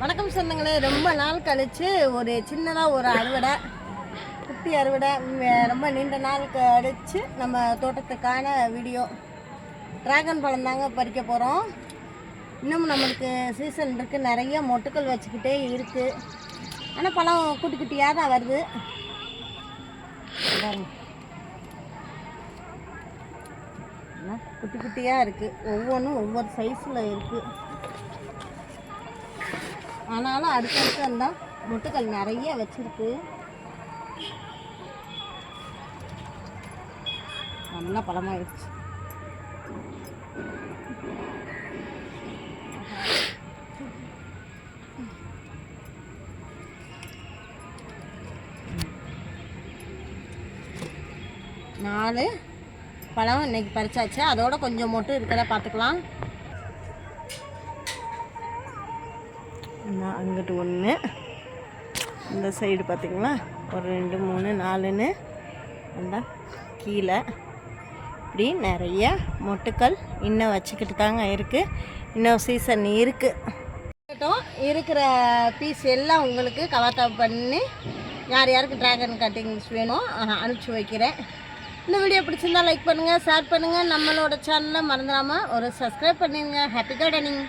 வணக்கம் சொந்தங்களே. ரொம்ப நாள் கழிச்சு ஒரு சின்னதாக ஒரு அறுவடை குட்டி அறுவடை ரொம்ப நீண்ட நாள் கழிச்சு நம்ம தோட்டத்துக்கான வீடியோ. டிராகன் பழம் தாங்க பறிக்க போகிறோம் இன்னும் நம்மளுக்கு சீசன் இருக்குது நிறைய மொட்டுக்கள் வச்சுக்கிட்டே இருக்குது ஆனால் பழம் குட்டி குட்டியாக தான் வருது. குட்டி குட்டியாக இருக்குது ஒவ்வொன்றும் ஒவ்வொரு சைஸில் இருக்குது ஆனாலும் அடுத்தடுத்து அந்த முட்டுக்கள் நிறைய வச்சிருக்கு. நல்லா பழமாயிருச்சு நாலு பழம் இன்னைக்கு பறிச்சாச்சு. அதோட கொஞ்சம் மட்டும் இருக்கிறத பார்த்துக்கலாம். நான் அங்கிட்டு ஒன்று இந்த சைடு பார்த்திங்களா ஒரு ரெண்டு மூணு நாலுன்னு. அந்த கீழே. இப்படி நிறைய மொட்டுக்கள் இன்னும் வச்சுக்கிட்டு தாங்க இருக்குது இன்னும் சீசன் இருக்குது இருக்கிற பீஸ் எல்லாம் உங்களுக்கு கவாத்தா பண்ணி யார் யாருக்கு ட்ராகன் கட்டிங்ஸ் வேணும் அனுப்பிச்சி வைக்கிறேன். இந்த வீடியோ பிடிச்சிருந்தா லைக் பண்ணுங்கள் ஷேர் பண்ணுங்கள் நம்மளோட சேனலை மறந்துடாமல் ஒரு சப்ஸ்கிரைப் பண்ணிடுங்க ஹாப்பி கார்டனிங்